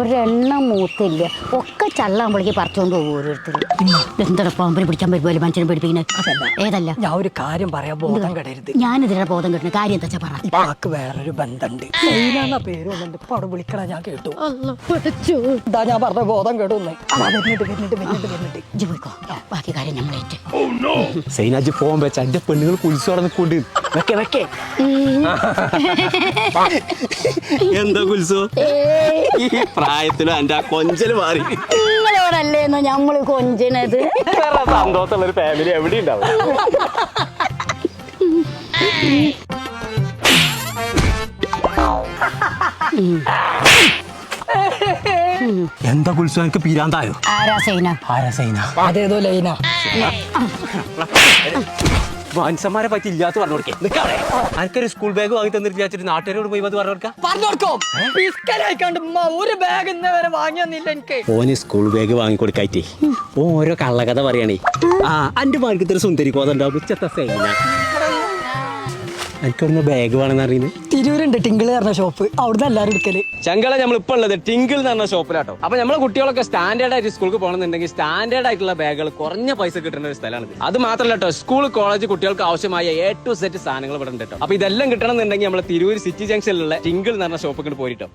ഒരെണ്ണം മൂത്തില്ല. ഒക്കെ ചള്ളാകുമ്പോഴേക്ക് പറിച്ചോണ്ട് പോകും ഓരോരുത്തർ. എന്താണ് പാമ്പിനെ പിടിക്കാൻ പറ്റുമല്ലോ മനുഷ്യനെ പിടിപ്പിക്കുന്നത് ഏതല്ല? ഞാൻ ഒരു കാര്യം പറയാൻ ബോധം കടരുത്. ഞാനിതിനെ ബോധം കിട്ടുന്ന കാര്യം എന്താ വെച്ചാൽ പറ. ഇപ്പാക്ക് വേറൊരു ബന്ധമുണ്ട് സൈനാന്ന പേര് വന്നിട്ട് ഇപ്പൊ അവിടെ വിളിക്കണ ഞാൻ കേട്ടു. ഇതാ ഞാൻ പറഞ്ഞ ബോധം കേട്ടു ഒന്ന്. അതാ വരുന്നുണ്ട് വരുന്നുണ്ട് വരുന്നുണ്ട് വരുന്നുണ്ട്. ഇജ്ജ് പോയിക്കോ. ബാക്കി കാര്യം നമ്മളേറ്റ് സൈനാജ് ഫോൺ വെച്ചാൽ എന്റെ പെണ്ണുങ്ങൾ കുളിച്ചു നടന്നിക്കൊണ്ട്. വെക്കേ വെക്കേ. എന്താ കുൽസു? ഈ പ്രായത്തിലും എന്റെ ആ കൊഞ്ചൽ മാറി. നിങ്ങളോടല്ലേന്നോ ഞമ്മൾ കൊഞ്ചനത്? ഇത്ര സന്തോഷമുള്ള ഒരു ഫാമിലി എവിടെ ഉണ്ടാവും എന്താ കുൽസു എനിക്ക് പീരാന്തായോ? ആരാ സൈന? ആരാ സൈന? അതേതോ ലൈന. മനുഷ്യന്മാരെ പറ്റി ഇല്ലാത്ത പറഞ്ഞു കൊടുക്കേ. നിൽക്കാവേ എനിക്കൊരു സ്കൂൾ ബാഗ് വാങ്ങി തന്നിട്ട് വിചാരിച്ചിട്ട് നാട്ടുകാരോട് പോയി അത് പറഞ്ഞു കൊടുക്കാം? പറഞ്ഞു കൊടുക്കും? ഒരു ബാഗ് ഇന്നേ വരെ വാങ്ങി തന്നില്ല എനിക്ക്. ഓന് സ്കൂൾ ബാഗ് വാങ്ങി കൊടുക്കായിട്ടേ. ഓ ഓരോ കള്ളകഥ പറയണേ. ആ അന്റെ മാർക്കത്തൊരു സുന്ദരി കോതുണ്ടാവും ഉച്ചത്തെ സൈന എനിക്കൊന്ന് ബാഗ് വേണമെന്ന് അറിയുന്നത് തിരൂരുണ്ട് ടിങ്കിൾ പറഞ്ഞ ഷോപ്പ് അവിടുന്ന് എല്ലാരും എടുക്കൽ. ചങ്കള നമ്മൾ ഇപ്പൊ ഉള്ളത് ടിങ്കിൾ എന്ന് പറഞ്ഞ ഷോപ്പിലാട്ടോ അപ്പൊ നമ്മളെ കുട്ടികളൊക്കെ സ്റ്റാൻഡേർഡ് ആയിട്ട് സ്കൂൾക്ക് പോകണമെന്നുണ്ടെങ്കിൽ സ്റ്റാൻഡേർഡ് ആയിട്ടുള്ള ബാഗുകൾ കുറഞ്ഞ പൈസ കിട്ടുന്ന ഒരു സ്ഥലമാണ് അത് മാത്രമല്ല കേട്ടോ സ്കൂൾ കോളേജ് കുട്ടികൾക്ക് ആവശ്യമായ എ ടു സെറ്റ് സാധനങ്ങൾ ഇവിടെ ഉണ്ട് കേട്ടോ അപ്പൊ ഇതെല്ലാം കിട്ടണമെന്നുണ്ടെങ്കിൽ നമ്മൾ തിരൂർ സിറ്റി ജംഗ്ഷനിലുള്ള ടിങ്കിൾ എന്ന് പറഞ്ഞ ഷോപ്പിൽ പോയിട്ടോ